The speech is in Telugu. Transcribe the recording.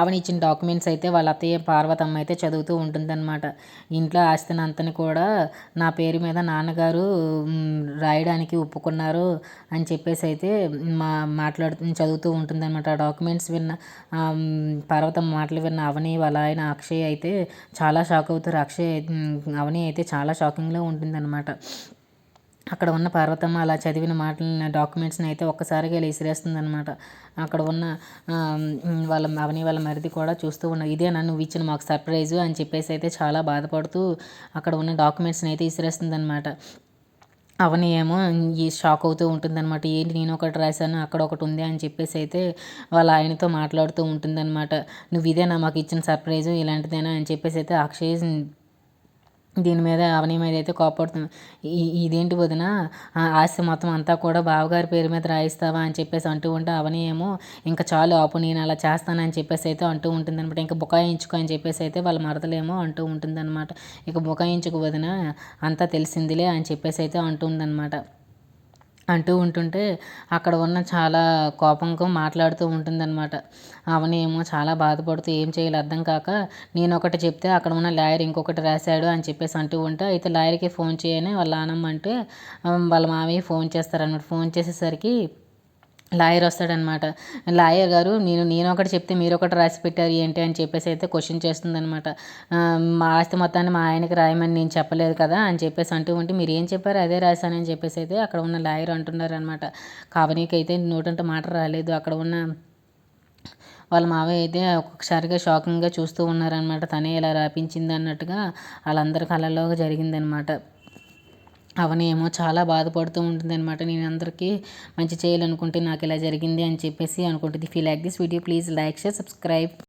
అవని ఇచ్చిన డాక్యుమెంట్స్ అయితే వాళ్ళ అత్తయ్య పార్వతమ్మ అయితే చదువుతూ ఉంటుందన్నమాట. ఇంట్లో ఆస్తిని అంతని కూడా నా పేరు మీద నాన్నగారు రాయడానికి ఒప్పుకున్నారు అని చెప్పేసి అయితే మా మాట్లాడుతూ చదువుతూ ఉంటుందన్నమాట. ఆ డాక్యుమెంట్స్ విన్న పార్వతమ్మ మాటలు విన్న అవని వాళ్ళ ఆయన అక్షయ్ అయితే చాలా షాక్ అవుతారు. అక్షయ్ అవని అయితే చాలా షాకింగ్లో ఉంటుందన్నమాట. అక్కడ ఉన్న పార్వతమ్మ అలా చదివిన మాటలని డాక్యుమెంట్స్ని అయితే ఒక్కసారిగా విసిరేస్తుంది అనమాట అక్కడ ఉన్న వాళ్ళ అవని వాళ్ళ మరిది కూడా చూస్తూ ఉన్నారు. ఇదే నన్ను ఇచ్చిన మాకు సర్ప్రైజు అని చెప్పేసి అయితే చాలా బాధపడుతూ అక్కడ ఉన్న డాక్యుమెంట్స్ని అయితే విసిరేస్తుంది అనమాట అవని ఏమో ఈ షాక్ అవుతూ ఉంటుందన్నమాట. ఏంటి నేను ఒకటి రాశాను అక్కడ ఒకటి ఉంది అని చెప్పేసి అయితే వాళ్ళ ఆయనతో మాట్లాడుతూ ఉంటుందన్నమాట. నువ్వు ఇదేనా మాకు ఇచ్చిన సర్ప్రైజు ఇలాంటిదేనా అని చెప్పేసి అయితే అక్షయ్ దీని మీద అవని మీద అయితే కోపడుతుంది. ఇదేంటి వదిన? ఆస్తి మొత్తం అంతా కూడా బావగారి పేరు మీద రాయిస్తావా అని చెప్పేసి అంటూ ఉంటే అవని ఏమో ఇంకా చాలు ఆపు నేను అలా చేస్తానని చెప్పేసి అయితే అంటూ ఉంటుంది అనమాట. ఇంకా బుకాయించుకో అని చెప్పేసి అయితే వాళ్ళ మరదలేమో అంటూ ఉంటుంది అనమాట ఇక బుకాయించుకు వదిన అంతా తెలిసిందిలే అని చెప్పేసి అయితే అంటుందన్నమాట అంటూ ఉంటుంటే అక్కడ ఉన్న చాలా కోపంగా మాట్లాడుతూ ఉంటుందన్నమాట. అవని ఏమో చాలా బాధపడుతూ ఏం చేయాలి అర్థం కాక నేను ఒకటి చెప్తే అక్కడ ఉన్న లాయర్ ఇంకొకటి రాశాడు అని చెప్పేసి అంటూ ఉంటే అయితే లాయర్కి ఫోన్ చేయని వాళ్ళ నానమ్మ అంటే వాళ్ళ మామయ్య ఫోన్ చేస్తారన్నమాట. ఫోన్ చేసేసరికి లాయర్ వస్తాడనమాట. లాయర్ గారు నేను నేను ఒకటి చెప్తే మీరు ఒకటి రాసి పెట్టారు ఏంటి? అని చెప్పేసి అయితే క్వశ్చన్ చేస్తుందనమాట. మా ఆస్తి మొత్తాన్ని మా ఆయనకి రాయమని నేను చెప్పలేదు కదా అని చెప్పేసి అంటూ ఉంటే మీరు ఏం చెప్పారు? అదే రాశానని చెప్పేసి అయితే అక్కడ ఉన్న లాయర్ అంటున్నారనమాట. కావనీకైతే అయితే నోటంటే మాట రాలేదు. అక్కడ ఉన్న వాళ్ళ మావయ్య అయితే ఒక్కొక్కసారిగా షాకింగ్గా చూస్తూ ఉన్నారనమాట. తనే ఇలా రాపించింది అన్నట్టుగా వాళ్ళందరి కళలో జరిగిందనమాట. అవని ఏమో చాలా బాధపడుతూ ఉంటుంది అనమాట నేను అందరికీ మంచి చేయాలనుకుంటే నాకు ఇలా జరిగింది అని చెప్పేసి అనుకుంటుంది. Fee like this video please like share subscribe